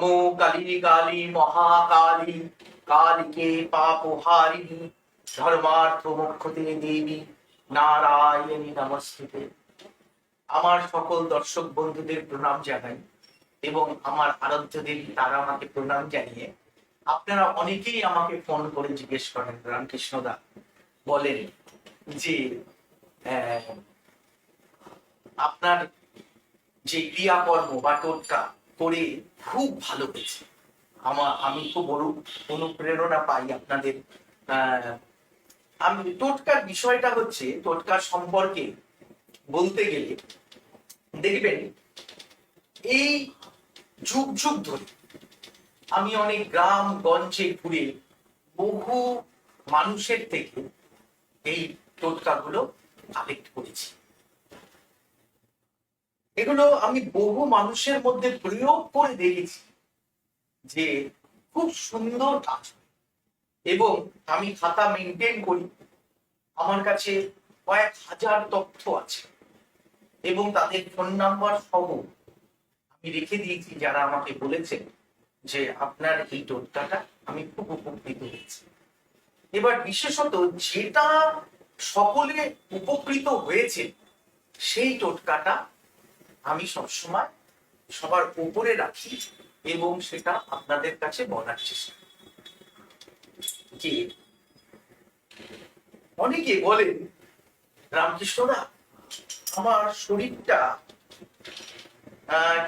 নমো কালী কালী মহাকালী কালীকে পাপহারিণী ধর্মার্থ মোক্ষতে দেবী নারায়ণী নমস্তুতে আমার সকল দর্শক বন্ধুদের প্রণাম জানাই এবং আমার আরাধ্য দেবী তারা আমাকে প্রণাম জানিয়ে আপনারা অনেকেই আমাকে ফোন করে জিজ্ঞেস করেন রামকৃষ্ণদা বলেন যে আপনার যে ক্রিয়াকর্ম বা টোটকা করে খুব ভালো হয়েছে। আমার আমি তো বড় অনুপ্রেরণা পাই আপনাদের। আমি, টোটকার বিষয়টা হচ্ছে, টোটকার সম্পর্কে বলতে গেলে, দেখবেন, এই যুগ যুগ ধরে আমি অনেক গ্রাম, গঞ্জে ঘুরে বহু মানুষের থেকে এই টোটকাগুলো কালেক্ট করেছি। এগুলো আমি বহু মানুষের মধ্যে প্রয়োগ করে দেখেছি যে খুব সুন্দর কাজ এবং আমি খাতা মেনটেন করি। আমার কাছে কয়েক হাজার তথ্য আছে। এবং তাদের ফোন নাম্বার সহ আমি রেখে দিয়েছি, যারা আমাকে বলেছেন যে আপনার এই টোটকাটা আমি খুব উপকৃত হয়েছি। এবার বিশেষত যেটা সকলে উপকৃত হয়েছে, সেই টোটকাটা আমি সবসময় সবার উপরে রাখি এবং সেটা আপনাদের কাছে বলার চেষ্টা অনেকে বলেন, রামকৃষ্ণদা, আমার শরীরটা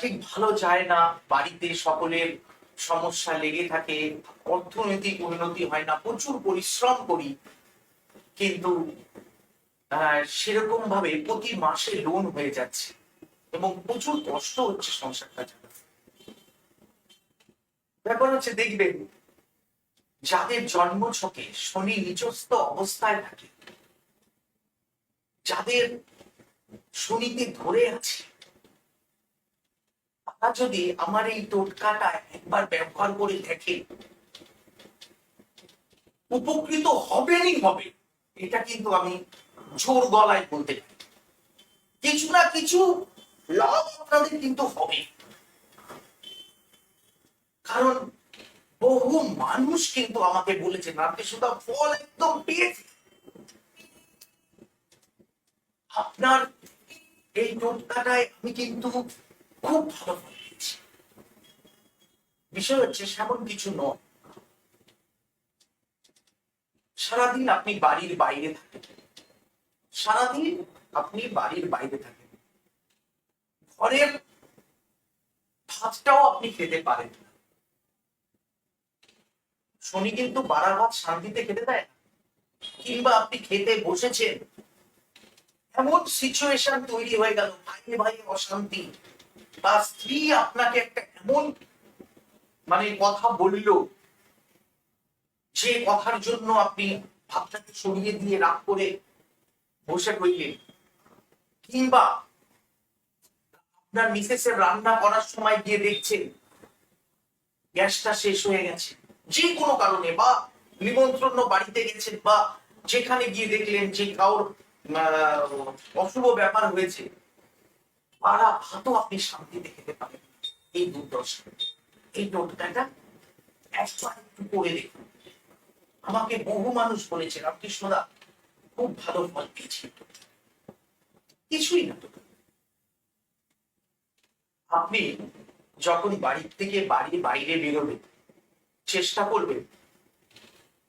ঠিক ভালো যায় না, বাড়িতে সকলের সমস্যা লেগে থাকে, অর্থনৈতিক উন্নতি হয় না, প্রচুর পরিশ্রম করি, কিন্তু সেরকম ভাবে প্রতি মাসে লোন হয়ে যাচ্ছে। এবং প্রচুর কষ্ট হচ্ছে সংসারটা চালাতে ব্যাপার হচ্ছে, দেখবেন, যাদের জন্ম ছকে শনি নিচস্থ অবস্থায় থাকে, যাদের শনিতে ধরে আছে, তারা যদি আমার এই টোটকাটা একবার ব্যবহার করে দেখে, উপকৃত হবেনই হবে, এটা কিন্তু আমি জোর গলায় বলতে পারি। কিছু না কিছু লাভ আপনাদের কিন্তু হবে। কারণ বহু মানুষ কিন্তু আমাকে বলেছে আপনি শুধু ফল একদম পেয়েছে। আপনার এই টোটকাটায় আমি কিন্তু খুব ভালো পেয়েছি। বিষয় হচ্ছে সেমন কিছু নয়। সারাদিন আপনি বাড়ির বাইরে থাকেন। সারাদিন আপনি বাড়ির বাইরে থাকেন। ঘরের ভাতটাও আপনি খেতে পারেন শনি কিন্তু বারা ভাত শান্তিতে খেতে দেয় না। কিংবা আপনি খেতে বসেছেন, এমন সিচুয়েশন তৈরি হয়ে গেল ভাইয়ে ভাইয়ে অশান্তি। বা স্ত্রী আপনাকে একটা এমন মানে কথা বলল, যে কথার জন্য আপনি ভাতটাকে সরিয়ে দিয়ে রাগ করে বসে রইলেন। কিংবা আপনার মিসেসের রান্না করার সময় গিয়ে দেখছেন গ্যাসটা শেষ হয়ে গেছে। যে কোনো কারণে বা নিমন্ত্রণ বাড়িতে গেছেন বা যেখানে গিয়ে দেখলেন যে কারোর অশুভ ব্যাপার হয়েছে পাড়া ভাতও আপনি শান্তিতে খেতে পারেন। এই দুর্দশা। এই টোটকাটা একবার একটু করে দেখুন। আমাকে বহু মানুষ বলেছে, রামকৃষ্ণদা, খুব ভালো ফল পেয়েছি। কিছুই না তো। আপনি যখন বাড়ির থেকে বাড়ির বাইরে বেরোবেন, চেষ্টা করবেন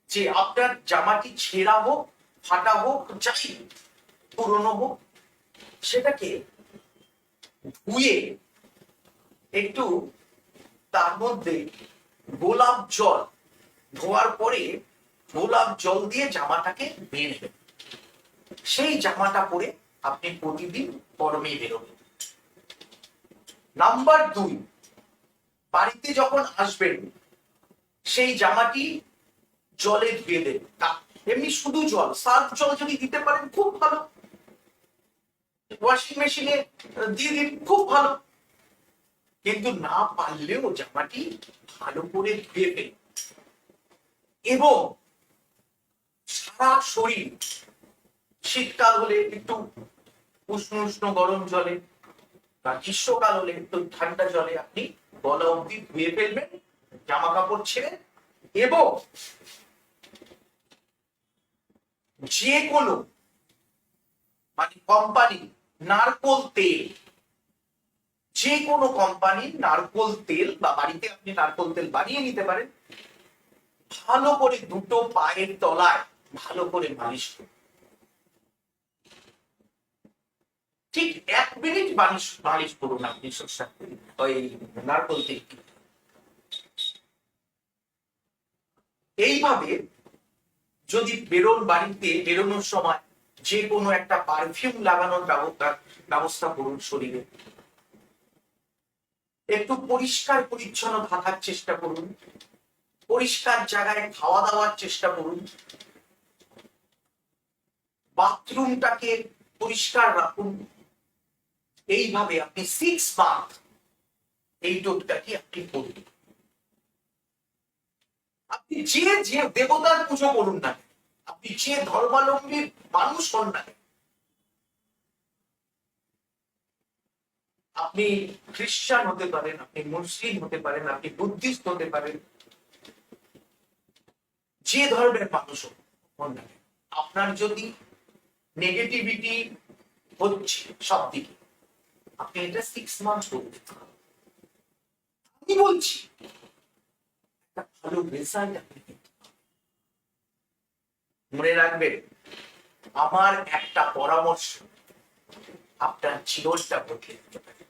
যে আপনার জামাটি ছেঁড়া হোক, ফাটা হোক, যাই পুরনো হোক, সেটাকে ধুয়ে একটু তার মধ্যে গোলাপ জল ধোয়ার পরে গোলাপ জল দিয়ে জামাটাকে বের নেবেন। সেই জামাটা পরে আপনি প্রতিদিন গরমে বেরোবেন। নাম্বার দুই, বাড়িতে যখন আসবেন, সেই জামাটি জলে ধুয়ে দেবেন। এমনি শুধু জল, সার্ফ জল যদি দিতে পারেন, খুব ভালো। ওয়াশিং মেশিনে দিয়ে দিন, খুব ভালো। কিন্তু না পারলেও জামাটি ভালো করে ধুয়ে ফেলুন। এবং সারা শরীর শীতকাল হলে একটু উষ্ণ উষ্ণ গরম জলে বা গ্রীষ্মকাল হলে একটু ঠান্ডা জলে আপনি গলা অবধি ধুয়ে ফেলবেন জামা কাপড় ছেড়ে এবং যে কোনো মানে কোম্পানি নারকোল তেল যে কোনো কোম্পানির নারকোল তেল বা বাড়িতে আপনি নারকোল তেল বানিয়ে নিতে পারেন, ভালো করে দুটো পায়ের তলায় ভালো করে মালিশ করুন। ঠিক এক মিনিট মালিশ মালিশ করুন আপনি সরষার তেল, ওই নারকোল তেল। এইভাবে যদি বেরোন বাড়িতে বেরোনোর সময় যে কোনো একটা পারফিউম লাগানোর ব্যবস্থা ব্যবস্থা করুন শরীরে। একটু পরিষ্কার পরিচ্ছন্ন থাকার চেষ্টা করুন। পরিষ্কার জায়গায় খাওয়া দাওয়ার চেষ্টা করুন। বাথরুমটাকে পরিষ্কার রাখুন। এইভাবে আপনি সিক্স মান্থ এই টোটকাটি আপনি করুন আপনি যে যে দেবতার পুজো করুন না আপনি যে ধর্মাবলম্বীর মানুষ হন না আপনি খ্রিস্টান হতে পারেন, আপনি মুসলিম হতে পারেন, আপনি বুদ্ধিস্ট হতে পারেন, যে ধর্মের মানুষ হন না আপনার যদি নেগেটিভিটি হচ্ছে সব দিকে আপনি এটা সিক্স মান্থ করতে আমি বলছি, একটা ভালো রেজাল্ট আপনি মনে রাখবেন, আমার একটা পরামর্শ আপনার জীবনটা বদলে দিতে পারে।